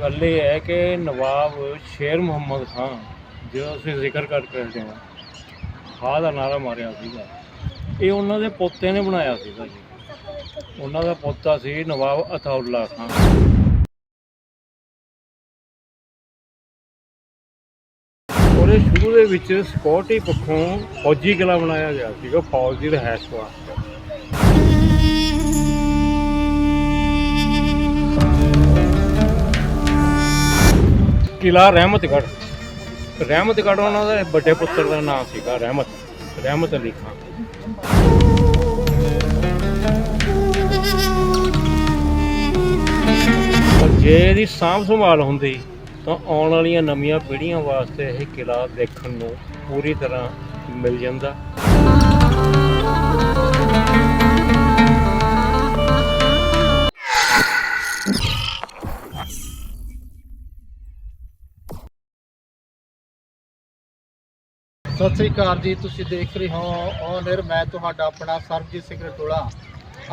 ਗੱਲ ਇਹ ਹੈ ਕਿ ਨਵਾਬ ਸ਼ੇਰ ਮੁਹੰਮਦ ਖਾਨ ਜੋ ਅਸੀਂ ਜ਼ਿਕਰ ਕਰ ਕਰਦੇ ਹਾਂ ਖਾਂ ਦਾ ਨਾਰਾ ਮਾਰਿਆ ਸੀਗਾ। ਇਹ ਉਹਨਾਂ ਦੇ ਪੋਤੇ ਨੇ ਬਣਾਇਆ ਸੀਗਾ ਜੀ। ਉਹਨਾਂ ਦਾ ਪੋਤਾ ਸੀ ਨਵਾਬ ਅਤਾਉੱਲਾ ਖਾਨ। ਉਹਦੇ ਸ਼ੁਰੂ ਦੇ ਵਿੱਚ ਸਿਕਿਉਰਿਟੀ ਪੱਖੋਂ ਫੌਜੀ ਕਿਲਾ ਬਣਾਇਆ ਗਿਆ ਸੀਗਾ, ਫੌਜ ਦੀ ਰਿਹਾਇਸ਼ ਵਾਸਤੇ। ਕਿਲਾ ਰਹਿਮਤਗੜ੍ਹ। ਰਹਿਮਤਗੜ੍ਹ ਉਹਨਾਂ ਦਾ ਵੱਡੇ ਪੁੱਤਰ ਦਾ ਨਾਮ ਸੀਗਾ ਰਹਿਮਤ। ਰਹਿਮਤ ਅਲੀ ਖਾਨ। ਪਰ ਜੇ ਇਹਦੀ ਸਾਂਭ ਸੰਭਾਲ ਹੁੰਦੀ, ਤਾਂ ਆਉਣ ਵਾਲੀਆਂ ਨਵੀਆਂ ਪੀੜ੍ਹੀਆਂ ਵਾਸਤੇ ਇਹ ਕਿਲਾ ਦੇਖਣ ਨੂੰ ਪੂਰੀ ਤਰ੍ਹਾਂ ਮਿਲ ਜਾਂਦਾ। ਸਤਿ ਸ੍ਰੀ ਅਕਾਲ ਜੀ, ਤੁਸੀਂ ਦੇਖ ਰਹੇ ਹੋ ਔਨਰ ਮੈਂ ਤੁਹਾਡਾ ਆਪਣਾ ਸਰਬਜੀਤ ਸਿੰਘ ਰਟੋਲਾ।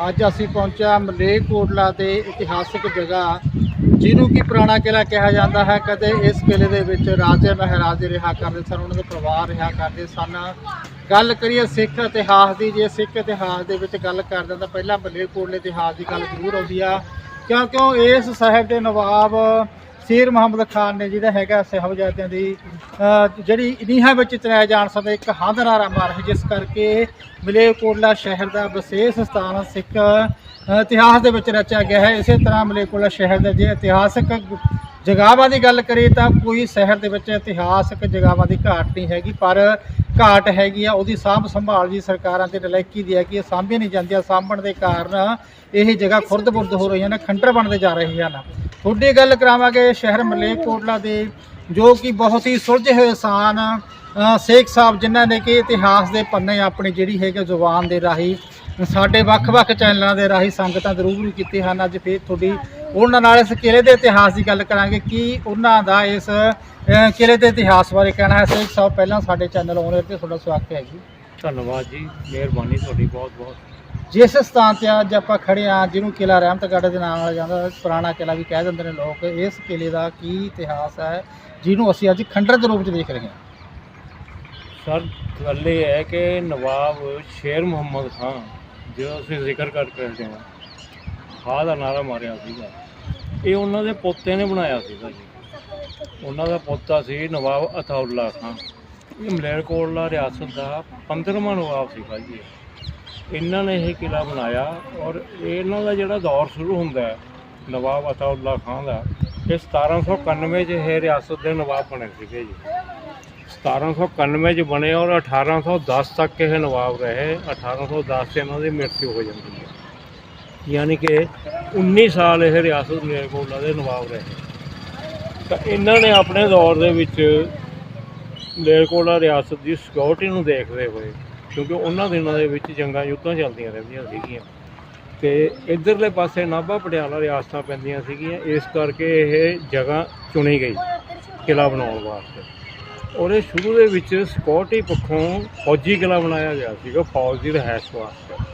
ਅੱਜ ਅਸੀਂ ਪਹੁੰਚਿਆ ਮਲੇਰਕੋਟਲਾ ਦੇ ਇਤਿਹਾਸਕ ਜਗ੍ਹਾ, ਜਿਹਨੂੰ ਕਿ ਪੁਰਾਣਾ ਕਿਲਾ ਕਿਹਾ ਜਾਂਦਾ ਹੈ। ਕਦੇ ਇਸ ਕਿਲੇ ਦੇ ਵਿੱਚ ਰਾਜੇ ਮਹਾਰਾਜੇ ਰਿਹਾ ਕਰਦੇ ਸਨ, ਉਹਨਾਂ ਦੇ ਪਰਿਵਾਰ ਰਿਹਾ ਕਰਦੇ ਸਨ। ਗੱਲ ਕਰੀਏ ਸਿੱਖ ਇਤਿਹਾਸ ਦੀ, ਜੇ ਸਿੱਖ ਇਤਿਹਾਸ ਦੇ ਵਿੱਚ ਗੱਲ ਕਰਦੇ ਤਾਂ ਪਹਿਲਾਂ ਮਲੇਰਕੋਟਲੇ ਇਤਿਹਾਸ ਦੀ ਗੱਲ ਜ਼ਰੂਰ ਆਉਂਦੀ ਆ। ਕਿਉਂਕਿ ਇਸ ਸਾਹਿਬ ਦੇ ਨਵਾਬ ਸ਼ੇਰ ਮੁਹੰਮਦ ਖਾਨ ਨੇ ਜਿਹੜਾ ਹੈਗਾ ਸਾਹਿਬਜ਼ਾਦਿਆਂ ਦੀ ਜਿਹੜੀ ਨੀਹਾਂ ਵਿੱਚ ਚਲਾਇਆ ਜਾਣ ਸਮੇਂ ਇੱਕ ਹੰਦ ਨਾਰਾ ਮਾਰਿਆ ਜਿਸ ਕਰਕੇ ਮਲੇਰਕੋਟਲਾ ਸ਼ਹਿਰ ਦਾ ਵਿਸ਼ੇਸ਼ ਸਥਾਨ, ਸਿੱਖ ਇਤਿਹਾਸ ਦੇ ਵਿੱਚ ਰਚਿਆ ਗਿਆ ਹੈ। ਇਸੇ ਤਰ੍ਹਾਂ ਮਲੇਰਕੋਟਲਾ ਸ਼ਹਿਰ ਦੇ ਜੇ ਇਤਿਹਾਸਕ ਜਗਾਵਾਂ ਦੀ ਗੱਲ ਕਰੀਏ ਤਾਂ ਕੋਈ ਸ਼ਹਿਰ ਦੇ ਵਿੱਚ ਇਤਿਹਾਸਕ ਜਗਾਵਾਂ ਦੀ ਘਾਟ ਨਹੀਂ ਹੈਗੀ, ਪਰ ਘਾਟ ਹੈਗੀ ਆ ਉਹਦੀ ਸਾਂਭ ਸੰਭਾਲ ਵੀ ਸਰਕਾਰਾਂ ਦੇ ਨਲਾਇਕੀ ਦੀ ਹੈ ਕਿ ਇਹ ਸਾਂਭੀਆਂ ਨਹੀਂ ਜਾਂਦੀਆਂ। ਸਾਂਭਣ ਦੇ ਕਾਰਨ ਇਹ ਜਗ੍ਹਾ ਖੁਰਦ-ਬੁਰਦ ਹੋ ਰਹੀਆਂ ਨੇ ਖੰਡਰ ਬਣਦੇ ਜਾ ਰਹੇ ਹਨ। ਤੁਹਾਡੀ ਗੱਲ ਕਰਾਵਾਂਗੇ ਸ਼ਹਿਰ ਮਲੇਕੋਟਲਾ ਦੇ ਜੋ ਕਿ ਬਹੁਤ ਹੀ ਸੁਲਝੇ ਹੋਏ ਇਨਸਾਨ ਅ, ਸ਼ੇਖ ਸਾਹਿਬ ਜਿਨ੍ਹਾਂ ਨੇ ਕਿ ਇਤਿਹਾਸ ਦੇ ਪੰਨੇ ਆਪਣੀ ਜਿਹੜੀ ਹੈਗੇ ਜ਼ੁਬਾਨ ਦੇ ਰਾਹੀਂ ਸਾਡੇ ਵੱਖ-ਵੱਖ ਚੈਨਲਾਂ ਦੇ ਰਾਹੀਂ ਸੰਗਤਾਂ ਦੇ ਰੂਬਰੂ ਕੀਤੇ ਹਨ। ਅੱਜ ਫੇਰ ਤੁਹਾਡੀ ਉਹਨਾਂ ਨਾਲ ਇਸ ਕਿਲੇ ਦੇ ਇਤਿਹਾਸ ਦੀ ਗੱਲ ਕਰਾਂਗੇ ਕਿ ਉਹਨਾਂ ਦਾ ਇਸ ਕਿਲੇ ਦੇ ਇਤਿਹਾਸ ਬਾਰੇ ਕਹਿਣਾ ਹੈ। ਸ਼ੇਖ ਸਾਹਿਬ ਪਹਿਲਾਂ ਸਾਡੇ ਚੈਨਲ ਆਉਣੇ ਤੇ ਤੁਹਾਡਾ ਸਵਾਗਤ ਹੈ ਜੀ। ਧੰਨਵਾਦ ਜੀ ਮਿਹਰਬਾਨੀ ਤੁਹਾਡੀ ਬਹੁਤ ਬਹੁਤ। ਜਿਸ ਸਥਾਨ ਤੇ ਅੱਜ ਆਪਾਂ ਖੜੇ ਆ ਜਿਹਨੂੰ ਕਿਲਾ ਰਹਿਮਤਗੜ੍ਹ ਦੇ ਨਾਮ ਨਾਲ ਜਾਂਦਾ ਪੁਰਾਣਾ ਕਿਲਾ ਵੀ ਕਹਿ ਦਿੰਦੇ ਨੇ ਲੋਕ ਇਸ ਕਿਲੇ ਦਾ ਕੀ ਇਤਿਹਾਸ ਹੈ ਜਿਹਨੂੰ ਅਸੀਂ ਅੱਜ ਖੰਡਰ ਦੇ ਰੂਪ 'ਚ ਦੇਖ ਰਹੇ ਹਾਂ। ਸਰ ਗੱਲ ਇਹ ਹੈ ਕਿ ਨਵਾਬ ਸ਼ੇਰ ਮੁਹੰਮਦ ਖਾਨ ਜੋ ਅਸੀਂ ਜ਼ਿਕਰ ਕਰ ਕਰਦੇ ਹਾਂ ਖਾਂ ਦਾ ਨਾਰਾ ਮਾਰਿਆ ਸੀਗਾ। ਇਹ ਉਹਨਾਂ ਦੇ ਪੋਤੇ ਨੇ ਬਣਾਇਆ ਸੀਗਾ ਜੀ। ਉਹਨਾਂ ਦਾ ਪੋਤਾ ਸੀ ਨਵਾਬ ਅਤਾਉੱਲਾ ਖਾਨ। ਇਹ ਮਲੇਰਕੋਟਲਾ ਰਿਆਸਤ ਦਾ 15ਵਾਂ ਨਵਾਬ ਸੀਗਾ ਜੀ। ਇਹਨਾਂ ਨੇ ਇਹ ਕਿਲਾ ਬਣਾਇਆ ਔਰ ਇਹਨਾਂ ਦਾ ਜਿਹੜਾ ਦੌਰ ਸ਼ੁਰੂ ਹੁੰਦਾ ਹੈ ਨਵਾਬ ਅਤਾਉੱਲਾ ਖਾਨ ਦਾ, ਇਹ 1791 ਚ ਇਹ ਰਿਆਸਤ ਦੇ ਨਵਾਬ ਬਣੇ ਸੀਗੇ ਜੀ। 1791 ਚ ਬਣੇ ਔਰ 1810 ਤੱਕ ਇਹ ਨਵਾਬ ਰਹੇ। 1810 ਚ ਇਹਨਾਂ ਦੀ ਮ੍ਰਿਤੂ ਹੋ ਜਾਂਦੀ ਹੈ। ਯਾਨੀ ਕਿ 19 ਸਾਲ ਇਹ ਰਿਆਸਤ ਮਲੇਰਕੋਟਲਾ ਦੇ ਨਵਾਬ ਰਹੇ। ਤਾਂ ਇਹਨਾਂ ਨੇ ਆਪਣੇ ਦੌਰ ਦੇ ਵਿੱਚ ਮਲੇਰਕੋਟਲਾ ਰਿਆਸਤ ਦੀ ਸਿਕਿਉਰਿਟੀ ਨੂੰ ਦੇਖਦੇ ਹੋਏ, ਕਿਉਂਕਿ ਉਹਨਾਂ ਦਿਨਾਂ ਦੇ ਵਿੱਚ ਜੰਗਾਂ ਯੁੱਧਾਂ ਚੱਲਦੀਆਂ ਰਹਿੰਦੀਆਂ ਸੀਗੀਆਂ। ਤੇ ਇਧਰਲੇ ਪਾਸੇ ਨਾਭਾ ਪਟਿਆਲਾ ਰਿਆਸਤਾਂ ਪੈਂਦੀਆਂ ਸੀਗੀਆਂ, ਇਸ ਕਰਕੇ ਇਹ ਜਗ੍ਹਾ ਚੁਣੀ ਗਈ ਕਿਲਾ ਬਣਾਉਣ ਵਾਸਤੇ। ਉਹਦੇ ਸ਼ੁਰੂ ਦੇ ਵਿੱਚ ਸਿਕਿਉਰਿਟੀ ਪੱਖੋਂ ਫੌਜੀ ਕਿਲਾ ਬਣਾਇਆ ਗਿਆ ਸੀਗਾ, ਫੌਜ ਦੀ ਰਿਹਾਇਸ਼ ਵਾਸਤੇ।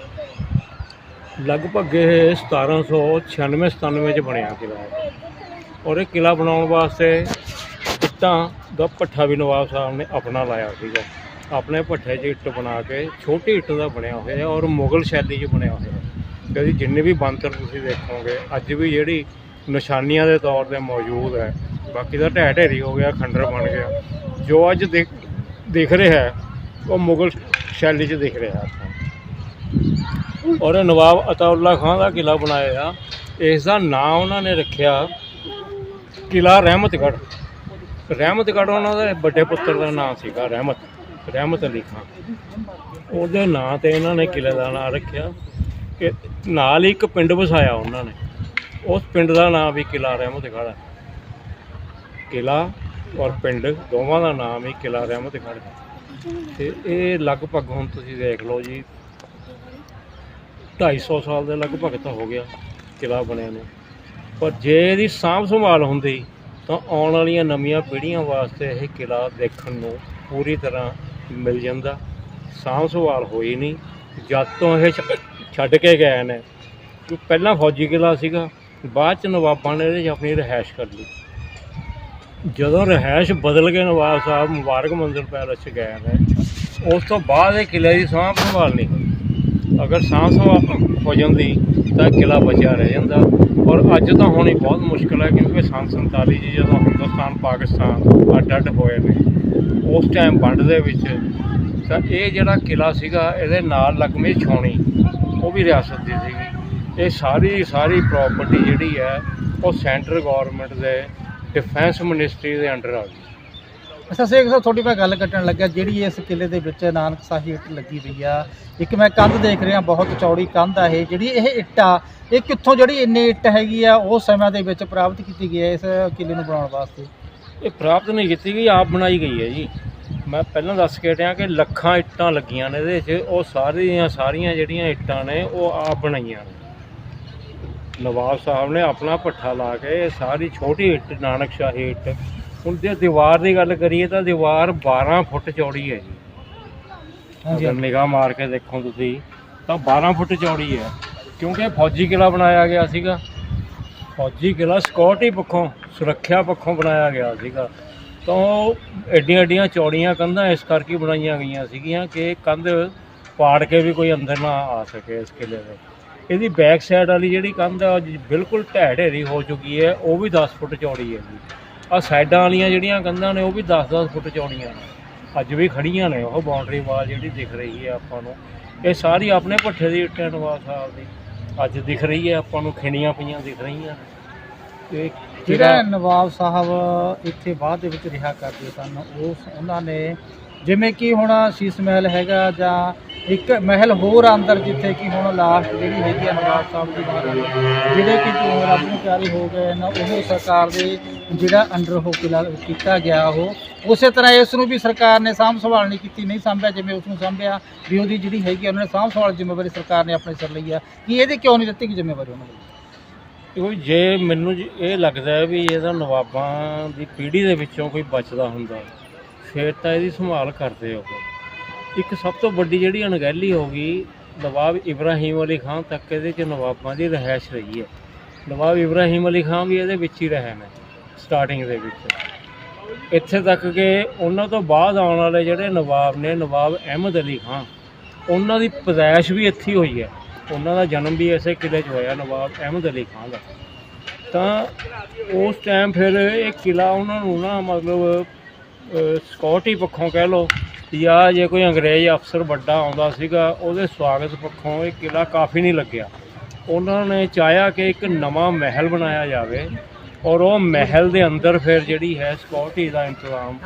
ਲਗਭਗ ਇਹ 1796 97 ਚ ਬਣਿਆ ਕਿਲਾ ਔਰ ਇਹ ਕਿਲਾ ਬਣਾਉਣ ਵਾਸਤੇ ਇੱਟਾਂ ਦਾ ਭੱਠਾ ਵੀ ਨਵਾਬ ਸਾਹਿਬ ਨੇ ਆਪਣਾ ਲਾਇਆ ਸੀਗਾ। ਆਪਣੇ ਭੱਠੇ 'ਚ ਇੱਟ ਬਣਾ ਕੇ, ਛੋਟੀ ਇੱਟ ਦਾ ਬਣਿਆ ਹੋਇਆ ਔਰ ਮੁਗਲ ਸ਼ੈਲੀ 'ਚ ਬਣਿਆ ਹੋਇਆ ਕਦੀ ਜਿੰਨੇ ਵੀ ਬੰਤਰ ਤੁਸੀਂ ਦੇਖੋਗੇ, ਅੱਜ ਵੀ ਜਿਹੜੀ ਨਿਸ਼ਾਨੀਆਂ ਦੇ ਤੌਰ ਤੇ ਮੌਜੂਦ ਹੈ, ਬਾਕੀ ਦਾ ਢਹਿ ਢੇਰੀ ਹੋ ਗਿਆ, ਖੰਡਰ ਬਣ ਗਿਆ, ਜੋ ਅੱਜ ਦੇਖ ਦਿਖ ਰਿਹਾ ਹੈ, ਉਹ ਮੁਗਲ ਸ਼ੈਲੀ 'ਚ ਦਿਖ ਰਿਹਾ ਹੈ। ਔਰ ਇਹ ਨਵਾਬ ਅਤਾਉੱਲਾ ਖਾਨ ਦਾ ਕਿਲਾ ਬਣਾਇਆ ਆ। ਇਸ ਦਾ ਨਾਮ ਉਹਨਾਂ ਨੇ ਰੱਖਿਆ ਕਿਲਾ ਰਹਿਮਤਗੜ੍ਹ। ਰਹਿਮਤਗੜ੍ਹ ਉਹਨਾਂ ਦੇ ਵੱਡੇ ਪੁੱਤਰ ਦਾ ਨਾਮ ਸੀਗਾ ਰਹਿਮਤ ਰਹਿਮਤ ਅਲੀ ਖਾਨ। ਉਹਦੇ ਨਾਂ ਤੇ ਇਹਨਾਂ ਨੇ ਕਿਲੇ ਦਾ ਨਾਮ ਰੱਖਿਆ ਕਿ ਨਾਲ ਹੀ ਇੱਕ ਪਿੰਡ ਵਸਾਇਆ ਉਹਨਾਂ ਨੇ। ਉਸ ਪਿੰਡ ਦਾ ਨਾਮ ਵੀ ਕਿਲਾ ਰਹਿਮਤਗੜ੍ਹ ਹੈ ਕਿਲਾ ਔਰ ਪਿੰਡ ਦੋਵਾਂ ਦਾ ਨਾਮ ਹੀ ਕਿਲਾ ਰਹਿਮਤਗੜ੍ਹ ਹੈ ਤੇ ਇਹ ਲਗਭਗ ਹੁਣ ਤੁਸੀਂ ਦੇਖ ਲਓ ਜੀ 250 ਸਾਲ ਦੇ ਲਗਭਗ ਤਾਂ ਹੋ ਗਿਆ ਕਿਲਾ ਬਣਿਆ ਨੂੰ। ਪਰ ਜੇ ਇਹਦੀ ਸਾਂਭ ਸੰਭਾਲ ਹੁੰਦੀ, ਤਾਂ ਆਉਣ ਵਾਲੀਆਂ ਨਵੀਆਂ ਪੀੜ੍ਹੀਆਂ ਵਾਸਤੇ ਇਹ ਕਿਲਾ ਦੇਖਣ ਨੂੰ ਪੂਰੀ ਤਰ੍ਹਾਂ ਮਿਲ ਜਾਂਦਾ। ਸਾਂਭ ਸੰਭਾਲ ਹੋਈ ਨਹੀਂ, ਜਦ ਤੋਂ ਇਹ ਛ- ਛੱਡ ਕੇ ਗਏ ਨੇ। ਕਿ ਪਹਿਲਾਂ ਫੌਜੀ ਕਿਲਾ ਸੀਗਾ, ਬਾਅਦ ਚ ਨਵਾਬਾਂ ਨੇ ਇਹਦੇ 'ਚ ਆਪਣੀ ਰਿਹਾਇਸ਼ ਕਰ ਲਈ। ਜਦੋਂ ਰਿਹਾਇਸ਼ ਬਦਲ ਕੇ ਨਵਾਬ ਸਾਹਿਬ ਮੁਬਾਰਕ ਮੰਜ਼ਿਲ ਪੈਲਸ 'ਚ ਗਏ ਨੇ, ਉਸ ਤੋਂ ਬਾਅਦ ਇਹ ਕਿਲ੍ਹੇ ਦੀ ਸਾਂਭ ਸੰਭਾਲ ਨਹੀਂ ਅਗਰ ਸਾਂਭ ਹੋ ਜਾਂਦੀ ਤਾਂ ਕਿਲ੍ਹਾ ਬਚਿਆ ਰਹਿ ਜਾਂਦਾ। ਔਰ ਅੱਜ ਤਾਂ ਹੋਣੀ ਬਹੁਤ ਮੁਸ਼ਕਲ ਹੈ ਕਿਉਂਕਿ ਸੰਨ 47 ਜੀ ਜਦੋਂ ਹਿੰਦੁਸਤਾਨ, ਪਾਕਿਸਤਾਨ ਅੱਡ ਅੱਡ ਹੋਏ ਨੇ, ਉਸ ਟਾਈਮ ਵੰਡ ਦੇ ਵਿੱਚ ਤਾਂ ਇਹ ਜਿਹੜਾ ਕਿਲ੍ਹਾ ਸੀਗਾ, ਇਹਦੇ ਨਾਲ ਲੱਗਵੇਂ ਛਾਉਣੀ, ਉਹ ਵੀ ਰਿਆਸਤ ਦੀ ਸੀਗੀ। ਇਹ ਸਾਰੀ ਸਾਰੀ ਪ੍ਰਾਪਰਟੀ ਜਿਹੜੀ ਹੈ, ਉਹ ਸੈਂਟਰ ਗਵਰਨਮੈਂਟ ਦੇ ਡਿਫੈਂਸ ਮਿਨਿਸਟਰੀ ਦੇ ਅੰਡਰ ਆ ਗਈ। ਅੱਛਾ, ਸੇਖ ਸਾਹਿਬ, ਤੁਹਾਡੀ ਮੈਂ ਗੱਲ ਕੱਟਣ ਲੱਗਾ ਜਿਹੜੀ ਇਸ ਕਿਲੇ ਦੇ ਵਿੱਚ ਨਾਨਕ ਸਾਹੀ ਇੱਟ ਲੱਗੀ ਪਈ ਆ। ਇੱਕ ਮੈਂ ਕੰਧ ਦੇਖ ਰਿਹਾ, ਬਹੁਤ ਚੌੜੀ ਕੰਧ ਆ ਇਹ। ਜਿਹੜੀ ਇਹ ਇੱਟ ਆ, ਇਹ ਕਿੱਥੋਂ ਜਿਹੜੀ ਇੰਨੀ ਇੱਟ ਹੈਗੀ ਆ ਉਹ ਸਮੇਂ ਦੇ ਵਿੱਚ ਪ੍ਰਾਪਤ ਕੀਤੀ ਗਈ ਹੈ ਇਸ ਕਿਲੇ ਨੂੰ ਬਣਾਉਣ ਵਾਸਤੇ? ਇਹ ਪ੍ਰਾਪਤ ਨਹੀਂ ਕੀਤੀ ਗਈ, ਆਪ ਬਣਾਈ ਗਈ ਹੈ ਜੀ। ਮੈਂ ਪਹਿਲਾਂ ਦੱਸ ਕੇ ਹਟਿਆ ਕਿ ਲੱਖਾਂ ਇੱਟਾਂ ਲੱਗੀਆਂ ਨੇ ਇਹਦੇ 'ਚ ਉਹ ਸਾਰੀਆਂ ਸਾਰੀਆਂ ਜਿਹੜੀਆਂ ਇੱਟਾਂ ਨੇ, ਉਹ ਆਪ ਬਣਾਈਆਂ ਨੇ। ਨਵਾਬ ਸਾਹਿਬ ਨੇ ਆਪਣਾ ਪੱਠਾ ਲਾ ਕੇ ਸਾਰੀ ਛੋਟੀ ਇੱਟ, ਨਾਨਕ ਸ਼ਾਹੀ ਇੱਟ ਹੁਣ ਜੇ ਦੀਵਾਰ ਦੀ ਗੱਲ ਕਰੀਏ ਤਾਂ ਦੀਵਾਰ 12 ਫੁੱਟ ਚੌੜੀ ਹੈ ਜੀ। ਹਾਂਜੀ। ਅਗਰ ਨਿਗਾਹ ਮਾਰ ਕੇ ਦੇਖੋ ਤੁਸੀਂ ਤਾਂ 12 ਫੁੱਟ ਚੌੜੀ ਹੈ। ਕਿਉਂਕਿ ਫੌਜੀ ਕਿਲਾ ਬਣਾਇਆ ਗਿਆ ਸੀਗਾ। ਫੌਜੀ ਕਿਲਾ ਸਿਕਿਉਰਿਟੀ ਪੱਖੋਂ ਸੁਰੱਖਿਆ ਪੱਖੋਂ ਬਣਾਇਆ ਗਿਆ ਸੀਗਾ। ਤਾਂ ਐਡੀਆਂ ਐਡੀਆਂ ਚੌੜੀਆਂ ਕੰਧਾਂ ਇਸ ਕਰਕੇ ਬਣਾਈਆਂ ਗਈਆਂ ਸੀਗੀਆਂ ਕਿ ਕੰਧ ਪਾੜ ਕੇ ਵੀ ਕੋਈ ਅੰਦਰ ਨਾ ਆ ਸਕੇ ਇਸ ਕਿਲੇ ਦੇ। ਇਹਦੀ ਬੈਕ ਸਾਈਡ ਵਾਲੀ ਜਿਹੜੀ ਕੰਧ ਆ ਬਿਲਕੁਲ ਢਹਿ ਢੇਰੀ ਹੋ ਚੁੱਕੀ ਹੈ ਉਹ ਵੀ 10 ਫੁੱਟ ਚੌੜੀ ਹੈ ਜੀ। ਆ ਸਾਈਡਾਂ ਵਾਲੀਆਂ ਜਿਹੜੀਆਂ ਕੰਧਾਂ ਨੇ ਉਹ ਵੀ 10-10 ਫੁੱਟ ਚੌੜੀਆਂ ਨੇ। ਅੱਜ ਵੀ ਖੜੀਆਂ ਨੇ, ਉਹ ਬਾਉਂਡਰੀ ਵਾਲ ਜਿਹੜੀ ਦਿਖ ਰਹੀ ਹੈ ਆਪਾਂ ਨੂੰ। ਇਹ ਸਾਰੀ ਆਪਣੇ ਭੱਠੇ ਦੀ ਇੱਟਾਂ ਨਵਾਬ ਸਾਹਿਬ ਦੀ। ਅੱਜ ਦਿਖ ਰਹੀ ਹੈ, ਆਪਾਂ ਨੂੰ ਖਿੰਡੀਆਂ ਪਈਆਂ ਦਿਖ ਰਹੀਆਂ ਨੇ। ਤੇ ਜਿਹੜਾ ਨਵਾਬ ਸਾਹਿਬ ਇੱਥੇ ਬਾਅਦ ਦੇ ਵਿੱਚ ਰਿਹਾ ਕਰਦੇ ਸਨ, ਉਸ ਉਹਨਾਂ ਨੇ ਜਿਵੇਂ ਕਿ ਹੁਣ ਸ਼ੀਸ਼ ਮਹਿਲ ਹੈਗਾ ਜਾਂ ਇੱਕ ਮਹਿਲ ਹੋਰ ਅੰਦਰ ਜਿੱਥੇ ਕਿ ਹੁਣ ਲਾਸਟ ਜਿਹੜੀ ਹੈਗੀ ਆ ਨਵਾਬ ਸਾਹਿਬ ਦੀ ਮਹਾਰਾਜ ਜਿਹੜੇ ਕਿ ਰੱਬ ਨੂੰ ਪਿਆਰੇ ਹੋ ਗਏ ਨਾ ਉਹ ਸਰਕਾਰ ਦੇ ਜਿਹੜਾ ਅੰਡਰ ਹੋ ਕੇ ਕੀਤਾ ਗਿਆ ਉਹ। ਉਸੇ ਤਰ੍ਹਾਂ ਇਸ ਨੂੰ ਵੀ ਸਰਕਾਰ ਨੇ ਸਾਂਭ ਸੰਭਾਲ ਨਹੀਂ ਕੀਤੀ, ਨਹੀਂ ਸਾਂਭਿਆ ਜਿਵੇਂ ਉਸ ਨੂੰ ਸਾਂਭਿਆ ਵੀ ਉਹਦੀ ਜਿਹੜੀ ਹੈਗੀ ਆ, ਉਹਨਾਂ ਨੇ ਸਾਂਭ ਸੰਭਾਲ ਜ਼ਿੰਮੇਵਾਰੀ ਸਰਕਾਰ ਨੇ ਆਪਣੇ ਸਿਰ ਲਈ ਆ। ਕਿ ਇਹਦੀ ਕਿਉਂ ਨਹੀਂ ਦਿੱਤੀ ਕਿ ਜ਼ਿੰਮੇਵਾਰੀ ਉਹਨਾਂ ਨੂੰ ਕਿਉਂਕਿ ਜੇ ਮੈਨੂੰ ਜੀ ਇਹ ਲੱਗਦਾ ਹੈ ਵੀ ਇਹਦਾ ਨਵਾਬਾਂ ਦੀ ਪੀੜ੍ਹੀ ਦੇ ਵਿੱਚੋਂ ਕੋਈ ਬਚਦਾ ਹੁੰਦਾ, ਫਿਰ ਤਾਂ ਇਹਦੀ ਸੰਭਾਲ ਕਰਦੇ ਹੋ ਇੱਕ ਸਭ ਤੋਂ ਵੱਡੀ ਜਿਹੜੀ ਅਣਗਹਿਲੀ ਹੋ ਗਈ, ਨਵਾਬ ਇਬਰਾਹੀਮ ਅਲੀ ਖਾਨ ਤੱਕ ਇਹਦੇ ਚ ਨਵਾਬਾਂ ਦੀ ਰਹਿائش ਰਹੀ ਹੈ। ਨਵਾਬ ਇਬਰਾਹੀਮ ਅਲੀ ਖਾਨ ਵੀ ਇਹਦੇ ਵਿੱਚ ਹੀ ਰਹੇ ਨੇ ਸਟਾਰਟਿੰਗ ਦੇ ਵਿੱਚ। ਇੱਥੇ ਤੱਕ ਕਿ ਉਹਨਾਂ ਤੋਂ ਬਾਅਦ ਆਉਣ ਵਾਲੇ ਜਿਹੜੇ ਨਵਾਬ ਨੇ, ਨਵਾਬ ਅਹਿਮਦ ਅਲੀ ਖਾਨ, ਉਹਨਾਂ ਦੀ ਪਦਾਇਸ਼ ਵੀ ਇੱਥੇ ਹੋਈ ਹੈ। ਉਹਨਾਂ ਦਾ ਜਨਮ ਵੀ ਐਸੇ ਕਿਲੇ 'ਚ ਹੋਇਆ, ਨਵਾਬ ਅਹਿਮਦ ਅਲੀ ਖਾਨ ਦਾ। ਤਾਂ ਉਸ ਟਾਈਮ ਫਿਰ ਇਹ ਕਿਲਾ ਉਹਨਾਂ ਨੂੰ ਨਾ ਮਤਲਬ ਸਕਿਉਰਟੀ ਪੱਖੋਂ ਕਹਿ ਲਓ ਜਾਂ ਜੇ ਕੋਈ ਅੰਗਰੇਜ਼ ਅਫਸਰ ਵੱਡਾ ਆਉਂਦਾ ਸੀਗਾ, ਉਹਦੇ ਸਵਾਗਤ ਪੱਖੋਂ ਇਹ ਕਿਲਾ ਕਾਫੀ ਨਹੀਂ ਲੱਗਿਆ। ਉਹਨਾਂ ਨੇ ਚਾਹਿਆ ਕਿ ਇੱਕ ਨਵਾਂ ਮਹਿਲ ਬਣਾਇਆ ਜਾਵੇ ਔਰ ਉਹ ਮਹਿਲ ਦੇ ਅੰਦਰ ਫਿਰ ਜਿਹੜੀ ਹੈ ਸਿਕਿਉਰਿਟੀ ਦਾ ਇੰਤਜ਼ਾਮ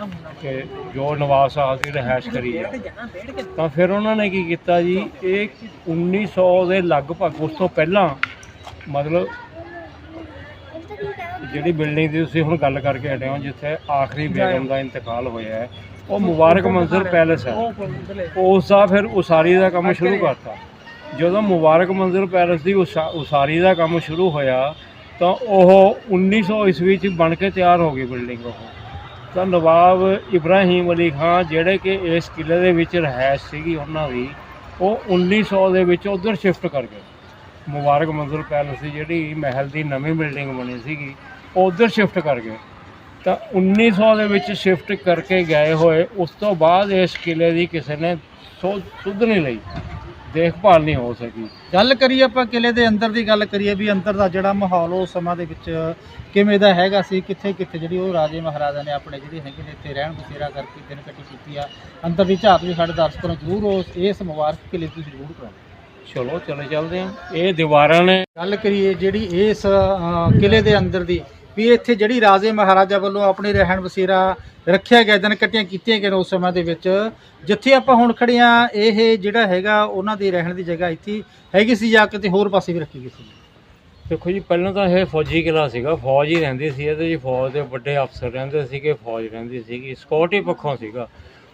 ਕਿ ਜੋ ਨਵਾਬ ਸਾਹਿਬ ਦੀ ਰਿਹਾਇਸ਼ ਕਰੀ ਜਾਵੇ। ਤਾਂ ਫਿਰ ਉਹਨਾਂ ਨੇ ਕੀ ਕੀਤਾ ਜੀ? ਇਹ 1900 ਦੇ ਲਗਭਗ ਉਸ ਤੋਂ ਪਹਿਲਾਂ ਮਤਲਬ ਜਿਹੜੀ ਬਿਲਡਿੰਗ ਦੀ ਤੁਸੀਂ ਹੁਣ ਗੱਲ ਕਰਕੇ ਹਟੇ ਹੋ, ਜਿੱਥੇ ਆਖਰੀ ਬੇਗਮ ਦਾ ਇੰਤਕਾਲ ਹੋਇਆ ਹੈ ਉਹ ਮੁਬਾਰਕ ਮੰਜ਼ਰ ਪੈਲੇਸ ਹੈ। ਉਸ ਦਾ ਫਿਰ ਉਸਾਰੀ ਦਾ ਕੰਮ ਸ਼ੁਰੂ ਕਰਤਾ। ਜਦੋਂ ਮੁਬਾਰਕ ਮੰਜ਼ਰ ਪੈਲੇਸ ਦੀ ਉਸਾਰੀ ਦਾ ਕੰਮ ਸ਼ੁਰੂ ਹੋਇਆ, ਤਾਂ ਉਹ 1900 ਈਸਵੀ ਚ ਬਣ ਕੇ ਤਿਆਰ ਹੋ ਗਈ ਬਿਲਡਿੰਗ ਉਹ। ਤਾਂ ਨਵਾਬ ਇਬਰਾਹੀਮ ਅਲੀ ਖਾਨ ਜਿਹੜੇ ਕਿ ਇਸ ਕਿਲੇ ਦੇ ਵਿੱਚ ਰਹਿਸ਼ ਸੀਗੀ ਉਹਨਾਂ ਦੀ, ਉਹ 1900 ਦੇ ਵਿੱਚ ਉਧਰ ਸ਼ਿਫਟ ਕਰ ਗਏ। ਮੁਬਾਰਕ ਮੰਜ਼ਰ ਪੈਲੇਸ ਦੀ ਜਿਹੜੀ ਮਹਿਲ ਦੀ ਨਵੀਂ ਬਿਲਡਿੰਗ ਬਣੀ ਸੀਗੀ, ਉਹ ਉਧਰ ਸ਼ਿਫਟ ਕਰ ਗਏ। ਤਾਂ 1900 ਦੇ ਵਿੱਚ ਸ਼ਿਫਟ ਕਰਕੇ ਗਏ ਹੋਏ ਉਸ ਤੋਂ ਬਾਅਦ ਇਸ ਕਿਲੇ ਦੀ ਕਿਸੇ ਨੇ ਸੁੱਧ ਨਹੀਂ ਲਈ ਦੇਖਭਾਲ ਨਹੀਂ ਹੋ ਸਕੀ। ਗੱਲ ਕਰੀਏ ਆਪਾਂ ਕਿਲੇ ਦੇ ਅੰਦਰ ਦੀ ਗੱਲ ਕਰੀਏ ਵੀ ਅੰਦਰ ਦਾ ਜਿਹੜਾ ਮਾਹੌਲ ਉਸ ਸਮਾਂ ਦੇ ਵਿੱਚ ਕਿਵੇਂ ਦਾ ਹੈਗਾ ਸੀ ਕਿੱਥੇ ਕਿੱਥੇ ਜਿਹੜੀ ਉਹ ਰਾਜੇ ਮਹਾਰਾਜਾ ਨੇ ਆਪਣੇ ਜਿਹੜੇ ਹੈਗੇ ਨੇ ਇੱਥੇ ਰਹਿਣ ਬਸੇਰਾ ਕਰਕੇ ਦਿਨ ਕੱਟੀ ਕੀਤੀ ਆ ਅੰਦਰ ਦੀ ਝਾਤ ਵੀ ਸਾਡੇ ਦਰਸ਼ਕਾਂ ਨੂੰ ਜ਼ਰੂਰ ਉਸ ਇਸ ਮੁਬਾਰਕ ਕਿਲੇ ਦੀ ਜ਼ਰੂਰ ਕਰਾਓ ਚਲੋ ਚਲੇ ਚੱਲਦੇ ਹਾਂ। ਇਹ ਦੀਵਾਰਾਂ ਨੇ ਗੱਲ ਕਰੀਏ ਜਿਹੜੀ ਇਸ ਕਿਲੇ ਦੇ ਅੰਦਰ ਦੀ ਵੀ ਇੱਥੇ ਜਿਹੜੀ ਰਾਜੇ ਮਹਾਰਾਜਾ ਵੱਲੋਂ ਆਪਣੀ ਰਹਿਣ ਬਸੇਰਾ ਰੱਖਿਆ ਗਿਆ ਦਿਨ ਕੱਟੀਆਂ ਕੀਤੀਆਂ ਗਈਆਂ ਉਸ ਸਮੇਂ ਦੇ ਵਿੱਚ। ਜਿੱਥੇ ਆਪਾਂ ਹੁਣ ਖੜੇ ਆ, ਇਹ ਜਿਹੜਾ ਹੈਗਾ, ਉਹਨਾਂ ਦੀ ਰਹਿਣ ਦੀ ਜਗ੍ਹਾ ਇੱਥੇ ਹੈਗੀ ਸੀ ਜਾਂ ਕਿਤੇ ਹੋਰ ਪਾਸੇ ਵੀ ਰੱਖੀ ਗਈ ਸੀ? ਦੇਖੋ ਜੀ, ਪਹਿਲਾਂ ਤਾਂ ਇਹ ਫੌਜੀ ਕਿਲਾ ਸੀਗਾ। ਫੌਜ ਹੀ ਰਹਿੰਦੀ ਸੀ ਇਹਦੇ ਜੀ। ਫੌਜ ਦੇ ਵੱਡੇ ਅਫਸਰ ਰਹਿੰਦੇ ਸੀਗੇ, ਫੌਜ ਰਹਿੰਦੀ ਸੀਗੀ। ਸਿਕਿਉਰਿਟੀ ਪੱਖੋਂ ਸੀਗਾ।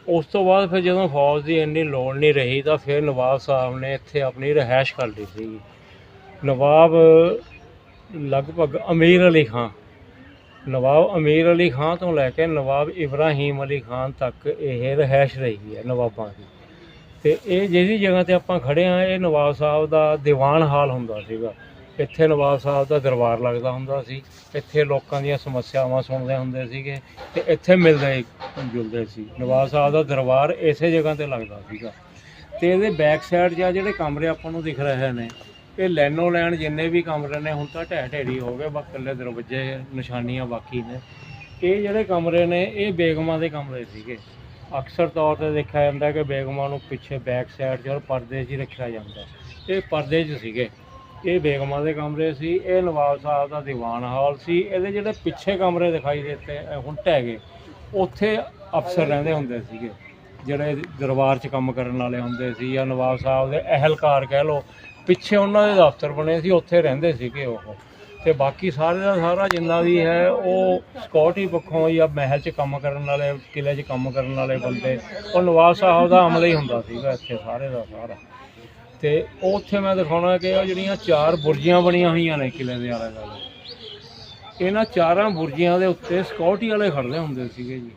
ਉਸ ਤੋਂ ਬਾਅਦ ਫਿਰ ਜਦੋਂ ਫੌਜ ਦੀ ਇੰਨੀ ਲੋੜ ਨਹੀਂ ਰਹੀ, ਤਾਂ ਫਿਰ ਨਵਾਬ ਸਾਹਿਬ ਨੇ ਇੱਥੇ ਆਪਣੀ ਰਿਹਾਇਸ਼ ਕਰ ਲਈ ਸੀਗੀ। ਨਵਾਬ ਲਗਭਗ ਅਮੀਰ ਅਲੀ ਖਾਨ ਨਵਾਬ ਅਮੀਰ ਅਲੀ ਖਾਨ ਤੋਂ ਲੈ ਕੇ ਨਵਾਬ ਇਬਰਾਹੀਮ ਅਲੀ ਖਾਨ ਤੱਕ ਇਹ ਰਿਹਾਇਸ਼ ਰਹੀ ਹੈ ਨਵਾਬਾਂ ਦੀ। ਤੇ ਇਹ ਜਿਹੜੀ ਜਗ੍ਹਾ ਤੇ ਆਪਾਂ ਖੜੇ ਆ ਇਹ ਨਵਾਬ ਸਾਹਿਬ ਦਾ ਦੀਵਾਨ ਹਾਲ ਹੁੰਦਾ ਸੀਗਾ। ਇੱਥੇ ਨਵਾਬ ਸਾਹਿਬ ਦਾ ਦਰਬਾਰ ਲੱਗਦਾ ਹੁੰਦਾ ਸੀ, ਇੱਥੇ ਲੋਕਾਂ ਦੀਆਂ ਸਮੱਸਿਆਵਾਂ ਸੁਣਦੇ ਹੁੰਦੇ ਸੀਗੇ ਤੇ ਇੱਥੇ ਮਿਲਦੇ ਜੁਲਦੇ ਸੀ। ਨਵਾਬ ਸਾਹਿਬ ਦਾ ਦਰਬਾਰ ਇਸੇ ਜਗ੍ਹਾ ਤੇ ਲੱਗਦਾ ਸੀਗਾ। ਤੇ ਇਹਦੇ ਬੈਕ ਸਾਈਡ 'ਚ ਜਿਹੜੇ ਕਮਰੇ ਆਪਾਂ ਨੂੰ ਦਿਖ ਰਹੇ ਨੇ ਇਹ ਲੈਨੋ ਲੈਣ ਜਿੰਨੇ ਵੀ ਕਮਰੇ ਨੇ ਹੁਣ ਤਾਂ ਢਹਿ ਢੇਰੀ ਹੋ ਗਏ, ਬਸ ਇਕੱਲੇ ਦਰਵਾਜ਼ੇ ਨਿਸ਼ਾਨੀਆਂ ਬਾਕੀ ਨੇ। ਇਹ ਜਿਹੜੇ ਕਮਰੇ ਨੇ, ਇਹ ਬੇਗਮਾਂ ਦੇ ਕਮਰੇ ਸੀਗੇ। ਅਕਸਰ ਤੌਰ ਤੇ ਦੇਖਿਆ ਜਾਂਦਾ ਕਿ ਬੇਗਮਾਂ ਨੂੰ ਪਿੱਛੇ ਬੈਕ ਸਾਈਡ 'ਚ ਔਰ ਪਰਦੇ 'ਚ ਹੀ ਰੱਖਿਆ ਜਾਂਦਾ। ਇਹ ਪਰਦੇ 'ਚ ਸੀਗੇ। ਇਹ ਬੇਗਮਾਂ ਦੇ ਕਮਰੇ ਸੀ, ਇਹ ਨਵਾਬ ਸਾਹਿਬ ਦਾ ਦੀਵਾਨ ਹਾਲ ਸੀ। ਇਹਦੇ ਜਿਹੜੇ ਪਿੱਛੇ ਕਮਰੇ ਦਿਖਾਈ ਦਿੱਤੇ ਹੁਣ ਢਹਿ ਗਏ। ਉੱਥੇ ਅਫਸਰ ਰਹਿੰਦੇ ਹੁੰਦੇ ਸੀਗੇ, ਜਿਹੜੇ ਦਰਬਾਰ 'ਚ ਕੰਮ ਕਰਨ ਵਾਲੇ ਹੁੰਦੇ ਸੀ ਜਾਂ ਨਵਾਬ ਸਾਹਿਬ ਦੇ ਅਹਿਲਕਾਰ ਕਹਿ ਲਓ ਪਿੱਛੇ ਉਹਨਾਂ ਦੇ ਦਫ਼ਤਰ ਬਣੇ ਸੀ, ਉੱਥੇ ਰਹਿੰਦੇ ਸੀਗੇ ਉਹ। ਤੇ ਬਾਕੀ ਸਾਰੇ ਦਾ ਸਾਰਾ ਜਿੰਨਾ ਵੀ ਹੈ, ਉਹ ਸਿਕਿਉਰਿਟੀ ਪੱਖੋਂ ਜਾਂ ਮਹਿਲ 'ਚ ਕੰਮ ਕਰਨ ਵਾਲੇ ਕਿਲੇ 'ਚ ਕੰਮ ਕਰਨ ਵਾਲੇ ਬੰਦੇ, ਉਹ ਨਵਾਬ ਸਾਹਿਬ ਦਾ ਅਮਲ ਹੀ ਹੁੰਦਾ ਸੀਗਾ ਇੱਥੇ ਸਾਰੇ ਦਾ ਸਾਰਾ। ਤੇ ਉਹ ਉੱਥੇ ਮੈਂ ਦਿਖਾਉਣਾ ਕਿ ਉਹ ਜਿਹੜੀਆਂ ਚਾਰ ਬੁਰਜੀਆਂ ਬਣੀਆਂ ਹੋਈਆਂ ਨੇ ਕਿਲੇ ਦੇ ਆਲੇ ਦੁਆਲੇ। ਇਹਨਾਂ ਚਾਰਾਂ ਬੁਰਜੀਆਂ ਦੇ ਉੱਤੇ ਸਿਕਿਉਰਿਟੀ ਵਾਲੇ ਖੜਦੇ ਹੁੰਦੇ ਸੀਗੇ ਜੀ।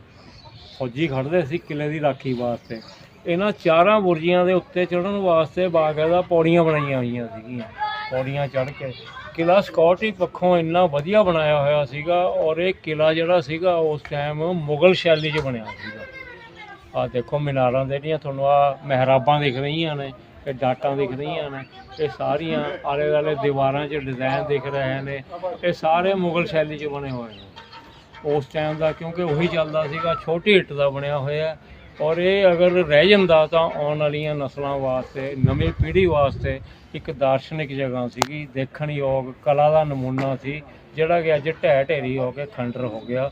ਫੌਜੀ ਖੜਦੇ ਸੀ ਕਿਲੇ ਦੀ ਰਾਖੀ ਵਾਸਤੇ। ਇਹਨਾਂ ਚਾਰਾਂ ਬੁਰਜੀਆਂ ਦੇ ਉੱਤੇ ਚੜ੍ਹਨ ਵਾਸਤੇ ਬਾਕਾਇਦਾ ਪੌੜੀਆਂ ਬਣਾਈਆਂ ਹੋਈਆਂ ਸੀਗੀਆਂ। ਪੌੜੀਆਂ ਚੜ੍ਹ ਕੇ ਕਿਲਾ ਸਿਕਿਉਰਿਟੀ ਪੱਖੋਂ ਇੰਨਾ ਵਧੀਆ ਬਣਾਇਆ ਹੋਇਆ ਸੀਗਾ ਔਰ ਇਹ ਕਿਲਾ ਜਿਹੜਾ ਸੀਗਾ ਉਸ ਟਾਈਮ ਮੁਗਲ ਸ਼ੈਲੀ 'ਚ ਬਣਿਆ ਸੀਗਾ। ਆ ਦੇਖੋ ਮੀਨਾਰਾਂ ਦੇ ਜਿਹੜੀਆਂ ਤੁਹਾਨੂੰ ਆ ਮਹਿਰਾਬਾਂ ਦਿਖ ਰਹੀਆਂ ਨੇ, ਇਹ ਡਾਟਾਂ ਦਿਖ ਰਹੀਆਂ ਨੇ, ਇਹ ਸਾਰੀਆਂ ਆਲੇ ਦੁਆਲੇ ਦੀਵਾਰਾਂ 'ਚ ਡਿਜ਼ਾਈਨ ਦਿਖ ਰਹੇ ਨੇ, ਇਹ ਸਾਰੇ ਮੁਗਲ ਸ਼ੈਲੀ 'ਚ ਬਣੇ ਹੋਏ ਨੇ। ਉਸ ਟਾਈਮ ਦਾ ਕਿਉਂਕਿ ਉਹੀ ਚੱਲਦਾ ਸੀਗਾ, ਛੋਟੀ ਇੱਟ ਦਾ ਬਣਿਆ ਹੋਇਆ ਔਰ ਇਹ ਅਗਰ ਰਹਿ ਜਾਂਦਾ ਤਾਂ ਆਉਣ ਵਾਲੀਆਂ ਨਸਲਾਂ ਵਾਸਤੇ, ਨਵੀਂ ਪੀੜ੍ਹੀ ਵਾਸਤੇ ਇੱਕ ਦਾਰਸ਼ਨਿਕ ਜਗ੍ਹਾ ਸੀਗੀ, ਦੇਖਣ ਯੋਗ ਕਲਾ ਦਾ ਨਮੂਨਾ ਸੀ, ਜਿਹੜਾ ਕਿ ਅੱਜ ਢਹਿ ਢੇਰੀ ਹੋ ਕੇ ਖੰਡਰ ਹੋ ਗਿਆ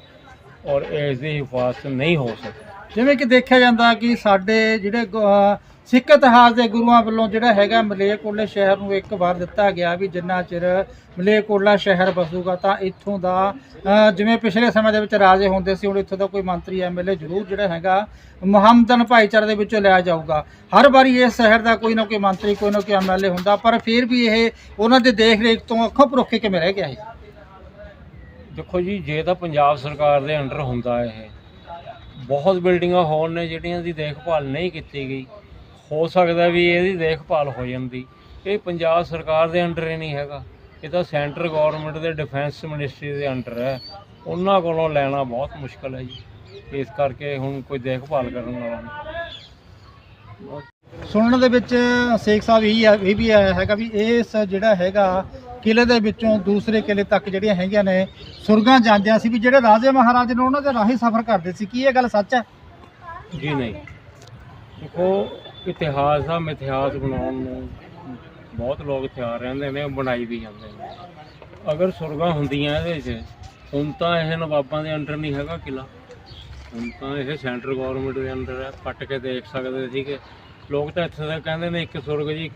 ਔਰ ਇਸ ਦੀ ਹਿਫਾਜ਼ਤ ਨਹੀਂ ਹੋ ਸਕੀ। ਜਿਵੇਂ ਕਿ ਦੇਖਿਆ ਜਾਂਦਾ ਕਿ ਸਾਡੇ ਜਿਹੜੇ ਗੁ- ਸਿੱਖ ਇਤਿਹਾਸ ਦੇ ਗੁਰੂਆਂ ਵੱਲੋਂ ਜਿਹੜਾ ਹੈਗਾ ਮਲੇਰਕੋਟਲੇ ਸ਼ਹਿਰ ਨੂੰ ਇੱਕ ਵਾਰ ਦਿੱਤਾ ਗਿਆ ਵੀ ਜਿੰਨਾ ਚਿਰ ਮਲੇਰਕੋਟਲਾ ਸ਼ਹਿਰ ਬਸੂਗਾ ਤਾਂ ਇੱਥੋਂ ਦਾ ਜਿਵੇਂ ਪਿਛਲੇ ਸਮੇਂ ਦੇ ਵਿੱਚ ਰਾਜੇ ਹੁੰਦੇ ਸੀ, ਹੁਣ ਇੱਥੋਂ ਦਾ ਕੋਈ ਮੰਤਰੀ ਐਮਐਲਏ ਜ਼ਰੂਰ ਜਿਹੜਾ ਹੈਗਾ ਮੁਹੰਮਦਨ ਭਾਈਚਾਰੇ ਦੇ ਵਿੱਚੋਂ ਲਿਆ ਜਾਊਗਾ। ਹਰ ਵਾਰੀ ਇਸ ਸ਼ਹਿਰ ਦਾ ਕੋਈ ਨਾ ਕੋਈ ਮੰਤਰੀ, ਕੋਈ ਨਾ ਕੋਈ ਐਮਐਲਏ ਹੁੰਦਾ, ਪਰ ਫਿਰ ਵੀ ਇਹ ਉਹਨਾਂ ਦੇ ਦੇਖ ਰੇਖ ਤੋਂ ਅੱਖੋਂ ਪਰੋਖੇ ਕਿਵੇਂ ਰਹਿ ਗਿਆ ਇਹ? ਦੇਖੋ ਜੀ, ਜੇ ਤਾਂ ਪੰਜਾਬ ਸਰਕਾਰ ਦੇ ਅੰਡਰ ਹੁੰਦਾ ਇਹ ਬਹੁਤ ਬਿਲਡਿੰਗਾਂ ਹੋਣ ਨੇ ਜਿਹੜੀਆਂ ਦੀ ਦੇਖਭਾਲ ਨਹੀਂ ਕੀਤੀ ਗਈ। ਹੋ ਸਕਦਾ ਵੀ ਇਹਦੀ ਦੇਖਭਾਲ ਹੋ ਜਾਂਦੀ। ਇਹ ਪੰਜਾਬ ਸਰਕਾਰ ਦੇ ਅੰਡਰ ਹੀ ਨਹੀਂ ਹੈਗਾ। ਇਹ ਤਾਂ ਸੈਂਟਰ ਗਵਰਨਮੈਂਟ ਦੇ ਡਿਫੈਂਸ ਮਿਨਿਸਟਰੀ ਦੇ ਅੰਡਰ ਹੈ। ਉਹਨਾਂ ਕੋਲੋਂ ਲੈਣਾ ਬਹੁਤ ਮੁਸ਼ਕਲ ਹੈ ਜੀ। ਇਸ ਕਰਕੇ ਹੁਣ ਕੋਈ ਦੇਖਭਾਲ ਕਰਨ ਵਾਲਾ ਨਹੀਂ। ਸੁਣਨ ਦੇ ਵਿੱਚ ਸ਼ੇਖ ਸਾਹਿਬ ਇਹ ਆ- ਇਹ ਵੀ ਹੈਗਾ ਵੀ ਇਸ ਜਿਹੜਾ ਹੈਗਾ ਕਿਲੇ ਦੇ ਵਿੱਚੋਂ ਦੂਸਰੇ ਕਿਲੇ ਤੱਕ ਜਿਹੜੀਆਂ ਹੈਗੀਆਂ ਨੇ, ਸੁਰਗਾਂ ਜਾਂਦਿਆਂ ਸੀ ਵੀ ਜਿਹੜੇ ਰਾਜੇ ਮਹਾਰਾਜੇ ਨੇ ਉਹਨਾਂ ਦੇ ਰਾਹੀਂ ਸਫ਼ਰ ਕਰਦੇ ਸੀ। ਕੀ ਇਹ ਗੱਲ ਸੱਚ ਹੈ? ਜੀ ਨਹੀਂ। ਦੇਖੋ, ਇਤਿਹਾਸ ਦਾ ਮਿਥਿਹਾਸ ਬਣਾਉਣ ਨੂੰ ਬਹੁਤ ਲੋਕ ਤਿਆਰ ਰਹਿੰਦੇ ਨੇ, ਬਣਾਈ ਵੀ ਜਾਂਦੇ ਨੇ। ਅਗਰ ਸੁਰਗਾਂ ਹੁੰਦੀਆਂ ਇਹਦੇ 'ਚ, ਹੁਣ ਤਾਂ ਇਹ ਨਵਾਬਾਂ ਦੇ ਅੰਡਰ ਨਹੀਂ ਹੈਗਾ ਕਿਲਾ। ਹੁਣ ਤਾਂ ਇਹ ਸੈਂਟਰ ਗਵਰਨਮੈਂਟ ਦੇ ਅੰਡਰ ਹੈ, ਪੱਟ ਕੇ ਦੇਖ ਸਕਦੇ ਸੀ ਕਿ ਲੋਕ ਤਾਂ ਇੱਥੇ ਦਾ ਕਹਿੰਦੇ ਨੇ ਇੱਕ ਸੁਰਗ ਜੀ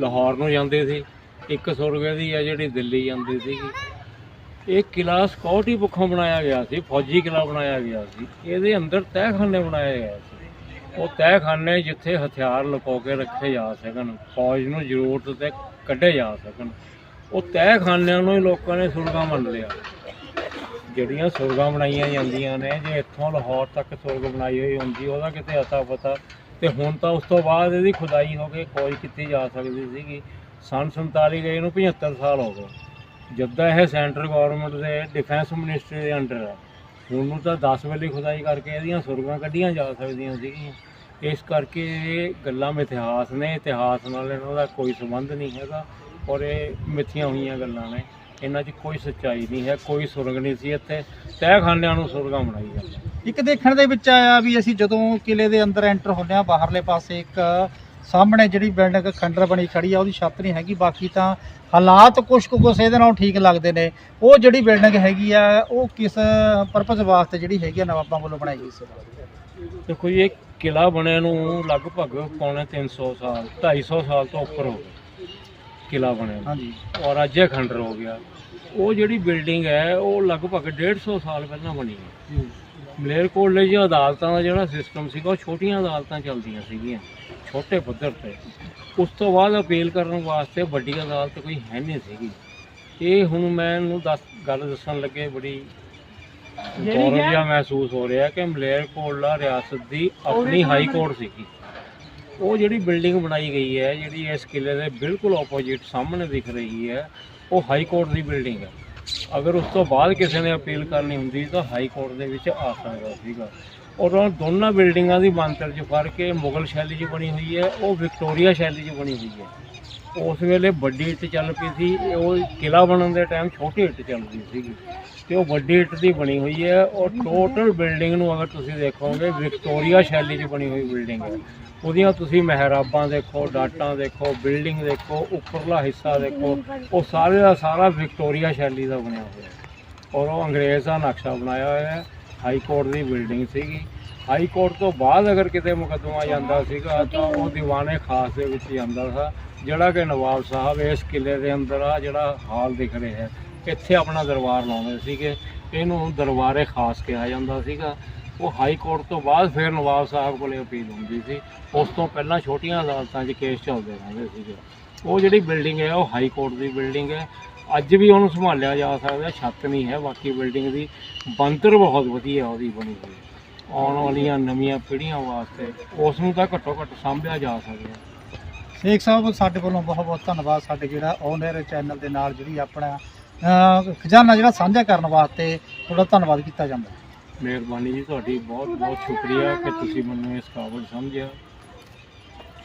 ਲਾਹੌਰ ਨੂੰ ਜਾਂਦੇ ਸੀ। ਇੱਕ ਸੁਰਗ ਦੀ ਆ ਜਿਹੜੀ ਦਿੱਲੀ ਜਾਂਦੀ ਸੀਗੀ। ਇਹ ਕਿਲਾ ਸਿਕਿਉਰਿਟੀ ਪੱਖੋਂ ਬਣਾਇਆ ਗਿਆ ਸੀ, ਫੌਜੀ ਕਿਲਾ ਬਣਾਇਆ ਗਿਆ ਸੀ। ਇਹਦੇ ਅੰਦਰ ਤਹਿਖਾਨੇ ਬਣਾਏ ਗਏ ਸੀ। ਉਹ ਤਹਿਖਾਨੇ ਜਿੱਥੇ ਹਥਿਆਰ ਲੁਕੋ ਕੇ ਰੱਖੇ ਜਾ ਸਕਣ, ਫੌਜ ਨੂੰ ਜ਼ਰੂਰਤ ਤੇ ਕੱਢੇ ਜਾ ਸਕਣ। ਉਹ ਤਹਿਖਾਨਿਆਂ ਨੂੰ ਹੀ ਲੋਕਾਂ ਨੇ ਸੁਰਗਾਂ ਮੰਨ ਲਿਆ। ਜਿਹੜੀਆਂ ਸੁਰਗਾਂ ਬਣਾਈਆਂ ਜਾਂਦੀਆਂ ਨੇ, ਜੇ ਇੱਥੋਂ ਲਾਹੌਰ ਤੱਕ ਸੁਰਗ ਬਣਾਈ ਹੋਈ ਹੁੰਦੀ, ਉਹਦਾ ਕਿਤੇ ਅਤਾ ਪਤਾ ਤੇ ਹੁਣ ਤਾਂ ਉਸ ਤੋਂ ਬਾਅਦ ਇਹਦੀ ਖੁਦਾਈ ਹੋ ਕੇ ਖੋਜ ਕੀਤੀ ਜਾ ਸਕਦੀ ਸੀਗੀ। ਸੰਨ 47 ਗਏ ਨੂੰ 75 ਸਾਲ ਹੋ ਗਏ। ਜਿੱਦਾਂ ਇਹ ਸੈਂਟਰ ਗਵਰਨਮੈਂਟ ਦੇ ਡਿਫੈਂਸ ਮਿਨਿਸਟਰੀ ਦੇ ਅੰਡਰ ਹੈ ਹੁਣ ਨੂੰ ਤਾਂ 10 ਵੇਲੇ ਖੁਦਾਈ ਕਰਕੇ ਇਹਦੀਆਂ ਸੁਰਗਾਂ ਕੱਢੀਆਂ ਜਾ ਸਕਦੀਆਂ ਸੀਗੀਆਂ। ਇਸ ਕਰਕੇ ਇਹ ਗੱਲਾਂ ਮਿਥਿਹਾਸ ਨੇ, ਇਤਿਹਾਸ ਨਾਲ ਇਹਨਾਂ ਦਾ ਕੋਈ ਸੰਬੰਧ ਨਹੀਂ ਹੈਗਾ ਔਰ ਇਹ ਮਿੱਥੀਆਂ ਹੋਈਆਂ ਗੱਲਾਂ ਨੇ। ਇਹਨਾਂ 'ਚ ਕੋਈ ਸੱਚਾਈ ਨਹੀਂ ਹੈ, ਕੋਈ ਸੁਰਗ ਨਹੀਂ ਸੀ ਇੱਥੇ। ਤਹਿਖਾਨਿਆਂ ਨੂੰ ਸੁਰਗਾਂ ਬਣਾਈ ਜਾਂਦੀਆਂ। ਇੱਕ ਦੇਖਣ ਦੇ ਵਿੱਚ ਆਇਆ ਵੀ ਅਸੀਂ ਜਦੋਂ ਕਿਲੇ ਦੇ ਅੰਦਰ ਐਂਟਰ ਹੁੰਦੇ ਆ ਬਾਹਰਲੇ ਪਾਸੇ ਇੱਕ ਸਾਹਮਣੇ ਜਿਹੜੀ ਬਿਲਡਿੰਗ ਖੰਡਰ ਬਣੀ ਖੜੀ ਆ ਉਹਦੀ ਛੱਤ ਨਹੀਂ ਹੈਗੀ ਬਾਕੀ ਤਾਂ ਹਾਲਾਤ ਕੁਛ ਕੁ ਕੁਛ ਇਹਦੇ ਨਾਲ ਠੀਕ ਲੱਗਦੇ ਨੇ। ਉਹ ਜਿਹੜੀ ਬਿਲਡਿੰਗ ਹੈਗੀ ਆ ਉਹ ਕਿਸ ਪਰਪਸ ਵਾਸਤੇ ਜਿਹੜੀ ਹੈਗੀ ਆ ਨਵਾਬਾਂ ਵੱਲੋਂ ਬਣਾਈ ਗਈ ਸੀ? ਦੇਖੋ ਜੀ ਇਹ ਕਿਲਾ ਬਣਿਆ ਨੂੰ ਲਗਭਗ ਪੌਣੇ 300 ਸਾਲ 250 ਸਾਲ ਤੋਂ ਉੱਪਰ ਹੋ ਗਏ ਕਿਲਾ ਬਣਿਆ। ਹਾਂਜੀ। ਔਰ ਅੱਜ ਇਹ ਖੰਡਰ ਹੋ ਗਿਆ। ਉਹ ਜਿਹੜੀ ਬਿਲਡਿੰਗ ਹੈ ਉਹ ਲਗਭਗ 150 ਸਾਲ ਪਹਿਲਾਂ ਬਣੀ ਹੈ। ਮਲੇਰਕੋਟਲੇ 'ਚ ਅਦਾਲਤਾਂ ਦਾ ਜਿਹੜਾ ਸਿਸਟਮ ਸੀਗਾ ਉਹ ਛੋਟੀਆਂ ਅਦਾਲਤਾਂ ਚੱਲਦੀਆਂ ਸੀਗੀਆਂ ਛੋਟੇ ਪੱਧਰ ਤੇ। ਉਸ ਤੋਂ ਬਾਅਦ ਅਪੀਲ ਕਰਨ ਵਾਸਤੇ ਵੱਡੀ ਅਦਾਲਤ ਕੋਈ ਹੈ ਨਹੀਂ ਸੀਗੀ। ਇਹ ਹੁਣ ਮੈਨੂੰ ਦੱਸ ਗੱਲ ਦੱਸਣ ਲੱਗੇ ਬੜੀ ਗੌਰਵ ਜਿਹਾ ਮਹਿਸੂਸ ਹੋ ਰਿਹਾ ਕਿ ਮਲੇਰਕੋਟਲਾ ਰਿਆਸਤ ਦੀ ਆਪਣੀ ਹਾਈ ਕੋਰਟ ਸੀਗੀ। ਉਹ ਜਿਹੜੀ ਬਿਲਡਿੰਗ ਬਣਾਈ ਗਈ ਹੈ ਜਿਹੜੀ ਇਸ ਕਿਲੇ ਦੇ ਬਿਲਕੁਲ ਆਪੋਜੀਟ ਸਾਹਮਣੇ ਦਿਖ ਰਹੀ ਹੈ ਉਹ ਹਾਈ ਕੋਰਟ ਦੀ ਬਿਲਡਿੰਗ ਹੈ। ਅਗਰ ਉਸ ਤੋਂ ਬਾਅਦ ਕਿਸੇ ਨੇ ਅਪੀਲ ਕਰਨੀ ਹੁੰਦੀ ਤਾਂ ਹਾਈ ਕੋਰਟ ਦੇ ਵਿੱਚ ਆ ਸਕਦਾ ਸੀਗਾ। ਔਰ ਉਹ ਦੋਨਾਂ ਬਿਲਡਿੰਗਾਂ ਦੀ ਬਣਤਰ 'ਚ ਫ਼ਰਕ ਹੈ ਮੁਗਲ ਸ਼ੈਲੀ 'ਚ ਬਣੀ ਹੋਈ ਹੈ, ਉਹ ਵਿਕਟੋਰੀਆ ਸ਼ੈਲੀ 'ਚ ਬਣੀ ਹੋਈ ਹੈ। ਉਸ ਵੇਲੇ ਵੱਡੀ ਇੱਟ ਚੱਲ ਪਈ ਸੀ, ਉਹ ਕਿਲਾ ਬਣਨ ਦੇ ਟਾਈਮ ਛੋਟੀ ਇੱਟ ਚੱਲਦੀ ਸੀਗੀ ਤੇ ਉਹ ਵੱਡੀ ਇੱਟ ਦੀ ਬਣੀ ਹੋਈ ਹੈ। ਔਰ ਟੋਟਲ ਬਿਲਡਿੰਗ ਨੂੰ ਅਗਰ ਤੁਸੀਂ ਦੇਖੋਗੇ, ਵਿਕਟੋਰੀਆ ਸ਼ੈਲੀ 'ਚ ਬਣੀ ਹੋਈ ਬਿਲਡਿੰਗ ਹੈ। ਉਹਦੀਆਂ ਤੁਸੀਂ ਮਹਿਰਾਬਾਂ ਦੇਖੋ, ਡਾਟਾਂ ਦੇਖੋ, ਬਿਲਡਿੰਗ ਦੇਖੋ, ਉੱਪਰਲਾ ਹਿੱਸਾ ਦੇਖੋ, ਉਹ ਸਾਰੇ ਦਾ ਸਾਰਾ ਵਿਕਟੋਰੀਆ ਸ਼ੈਲੀ ਦਾ ਬਣਿਆ ਹੋਇਆ ਔਰ ਉਹ ਅੰਗਰੇਜ਼ ਦਾ ਨਕਸ਼ਾ ਬਣਾਇਆ ਹੋਇਆ ਹੈ। ਹਾਈ ਕੋਰਟ ਦੀ ਬਿਲਡਿੰਗ ਸੀਗੀ। ਹਾਈ ਕੋਰਟ ਤੋਂ ਬਾਅਦ ਅਗਰ ਕਿਤੇ ਮੁਕੱਦਮਾ ਜਾਂਦਾ ਸੀਗਾ, ਤਾਂ ਉਹ ਦੀਵਾਨੇ ਖਾਸ ਦੇ ਵਿੱਚ ਜਾਂਦਾ ਸੀ। ਜਿਹੜਾ ਕਿ ਨਵਾਬ ਸਾਹਿਬ ਇਸ ਕਿਲੇ ਦੇ ਅੰਦਰ ਆ, ਜਿਹੜਾ ਹਾਲ ਦਿਖ ਰਿਹਾ ਹੈ। ਇੱਥੇ ਆਪਣਾ ਦਰਬਾਰ ਲਾਉਂਦੇ ਸੀਗੇ। ਇਹਨੂੰ ਦਰਬਾਰੇ ਖਾਸ ਕਿਹਾ ਜਾਂਦਾ ਸੀਗਾ। ਉਹ ਹਾਈ ਕੋਰਟ ਤੋਂ ਬਾਅਦ ਫਿਰ ਨਵਾਬ ਸਾਹਿਬ ਕੋਲੇ ਅਪੀਲ ਹੁੰਦੀ ਸੀ। ਉਸ ਤੋਂ ਪਹਿਲਾਂ ਛੋਟੀਆਂ ਅਦਾਲਤਾਂ 'ਚ ਕੇਸ ਚੱਲਦੇ ਰਹਿੰਦੇ ਸੀਗੇ। ਉਹ ਜਿਹੜੀ ਬਿਲਡਿੰਗ ਹੈ, ਉਹ ਹਾਈ ਕੋਰਟ ਦੀ ਬਿਲਡਿੰਗ ਹੈ। ਅੱਜ ਵੀ ਉਹਨੂੰ ਸੰਭਾਲਿਆ ਜਾ ਸਕਦਾ, ਛੱਤ ਨਹੀਂ ਹੈ, ਬਾਕੀ ਬਿਲਡਿੰਗ ਦੀ ਬਣਤਰ ਬਹੁਤ ਵਧੀਆ ਉਹਦੀ ਬਣੀ ਹੋਈ ਆਉਣ ਵਾਲੀਆਂ ਨਵੀਆਂ ਪੀੜ੍ਹੀਆਂ ਵਾਸਤੇ ਉਸ ਨੂੰ ਤਾਂ ਘੱਟੋ ਘੱਟ ਸਾਂਭਿਆ ਜਾ ਸਕਦਾ। ਸ਼ੇਖ ਸਾਹਿਬ, ਸਾਡੇ ਵੱਲੋਂ ਬਹੁਤ ਬਹੁਤ ਧੰਨਵਾਦ। ਸਾਡੇ ਜਿਹੜਾ ਔਨ 에ਅਰ ਚੈਨਲ ਦੇ ਨਾਲ ਜਿਹੜੀ ਆਪਣਾ ਖਜ਼ਾਨਾ ਜਿਹੜਾ ਸਾਂਝਾ ਕਰਨ ਵਾਸਤੇ ਤੁਹਾਡਾ ਧੰਨਵਾਦ ਕੀਤਾ ਜਾਂਦਾ। ਮਿਹਰਬਾਨੀ ਜੀ ਤੁਹਾਡੀ ਬਹੁਤ ਬਹੁਤ ਸ਼ੁਕਰੀਆ ਕਿ ਤੁਸੀਂ ਮੈਨੂੰ ਇਸ ਕਾਬਲ ਸਮਝਿਆ।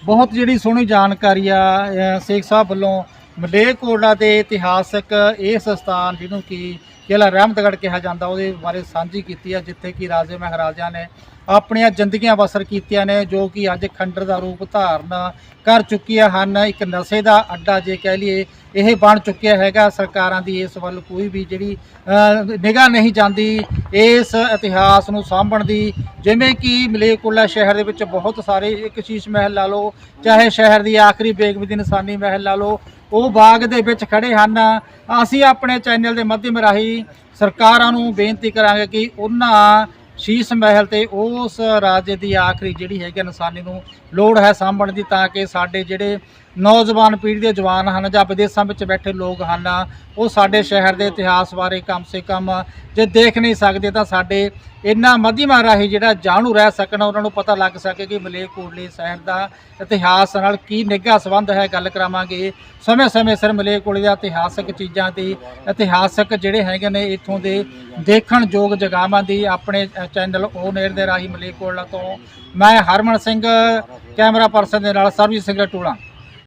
ਬਹੁਤ ਜਿਹੜੀ ਸੋਹਣੀ ਜਾਣਕਾਰੀ ਆ ਅਹ, ਸ਼ੇਖ ਸਾਹਿਬ ਵੱਲੋਂ ਮਲੇਰਕੋਟਲਾ ਦੇ ਇਤਿਹਾਸਕ ਇਸ ਸਥਾਨ ਜਿਹਨੂੰ ਕਿ ਕਿਲਾ ਰਹਿਮਤਗੜ੍ਹ ਕਿਹਾ ਜਾਂਦਾ, ਉਹਦੇ ਬਾਰੇ ਸਾਂਝੀ ਕੀਤੀ ਹੈ ਜਿੱਥੇ ਕਿ ਰਾਜੇ ਮਹਾਰਾਜਾ ਨੇ ਆਪਣੀਆਂ ਜ਼ਿੰਦਗੀਆਂ ਬਸਰ ਕੀਤੀਆਂ ਨੇ, ਜੋ ਕਿ ਅੱਜ ਖੰਡਰ ਦਾ ਰੂਪ ਧਾਰਨ ਕਰ ਚੁੱਕੀਆਂ ਹਨ। ਇੱਕ ਨਸ਼ੇ ਦਾ ਅੱਡਾ ਜੇ ਕਹਿ ਲਈਏ, ਇਹ ਬਣ ਚੁੱਕਿਆ ਹੈਗਾ। ਸਰਕਾਰਾਂ ਦੀ ਇਸ ਵੱਲ ਕੋਈ ਵੀ ਜਿਹੜੀ ਨਿਗਾਹ ਨਹੀਂ ਜਾਂਦੀ ਇਸ ਇਤਿਹਾਸ ਨੂੰ ਸਾਂਭਣ ਦੀ। ਜਿਵੇਂ ਕਿ ਮਲੇਰਕੋਟਲਾ ਸ਼ਹਿਰ ਦੇ ਵਿੱਚ ਬਹੁਤ ਸਾਰੇ ਇੱਕ ਸ਼ੀਸ਼ ਮਹਿਲ ਲਾ ਲਓ, ਚਾਹੇ ਸ਼ਹਿਰ ਦੀ ਆਖਰੀ ਬੇਗਮ ਦੀ ਮਹਿਲ ਲਾ ਲਓ ਉਹ ਬਾਗ ਦੇ ਵਿੱਚ ਖੜੇ ਹਨ। ਅਸੀਂ ਆਪਣੇ ਚੈਨਲ ਦੇ ਮਾਧਿਅਮ ਰਾਹੀਂ ਸਰਕਾਰਾਂ ਨੂੰ ਬੇਨਤੀ ਕਰਾਂਗੇ ਕਿ ਉਹਨਾਂ ਸ਼ੀਸ਼ ਮਹਿਲ ਤੇ ਉਸ ਰਾਜੇ ਦੀ ਆਖਰੀ ਜਿਹੜੀ ਹੈਗੀ ਆ ਨਿਸ਼ਾਨੀ ਨੂੰ ਲੋੜ ਹੈ ਸਾਂਭਣ ਦੀ, ਤਾਂ ਕਿ ਸਾਡੇ ਜਿਹੜੇ ਨੌਜਵਾਨ ਪੀੜ੍ਹੀ ਦੇ ਜਵਾਨ ਹਨ ਜਾਂ ਵਿਦੇਸ਼ਾਂ ਵਿੱਚ ਬੈਠੇ ਲੋਕ ਹਨ, ਉਹ ਸਾਡੇ ਸ਼ਹਿਰ ਦੇ ਇਤਿਹਾਸ ਬਾਰੇ ਕਮ ਸੇ ਕਮ ਜੇ ਦੇਖ ਨਹੀਂ ਸਕਦੇ ਤਾਂ ਸਾਡੇ ਇਹਨਾਂ ਮਾਧਿਅਮਾਂ ਰਾਹੀਂ ਜਿਹੜਾ ਜਾਣੂ ਰਹਿ ਸਕਣ, ਉਹਨਾਂ ਨੂੰ ਪਤਾ ਲੱਗ ਸਕੇ ਕਿ ਮਲੇਰਕੋਟਲੇ ਸ਼ਹਿਰ ਦਾ ਇਤਿਹਾਸ ਨਾਲ ਕੀ ਨਿੱਘਾ ਸੰਬੰਧ ਹੈ। ਗੱਲ ਕਰਾਵਾਂਗੇ ਸਮੇਂ-ਸਮੇਂ ਸਿਰ ਮਲੇਰਕੋਟਲੇ ਦੀਆਂ ਇਤਿਹਾਸਕ ਚੀਜ਼ਾਂ ਦੀ, ਇਤਿਹਾਸਕ ਜਿਹੜੇ ਹੈਗੇ ਨੇ ਇੱਥੋਂ ਦੇ ਦੇਖਣ ਯੋਗ ਜਗ੍ਹਾਵਾਂ ਦੀ, ਆਪਣੇ ਚੈਨਲ ਔਨ 에ਅਰ ਦੇ ਰਾਹੀਂ ਮਲੇਰਕੋਟਲਾ ਤੋਂ ਮੈਂ ਹਰਮਨ ਸਿੰਘ, ਕੈਮਰਾ ਪਰਸਨ ਦੇ ਨਾਲ ਸਰਬਜੀਤ ਸਿੰਘ ਟੂਲਾ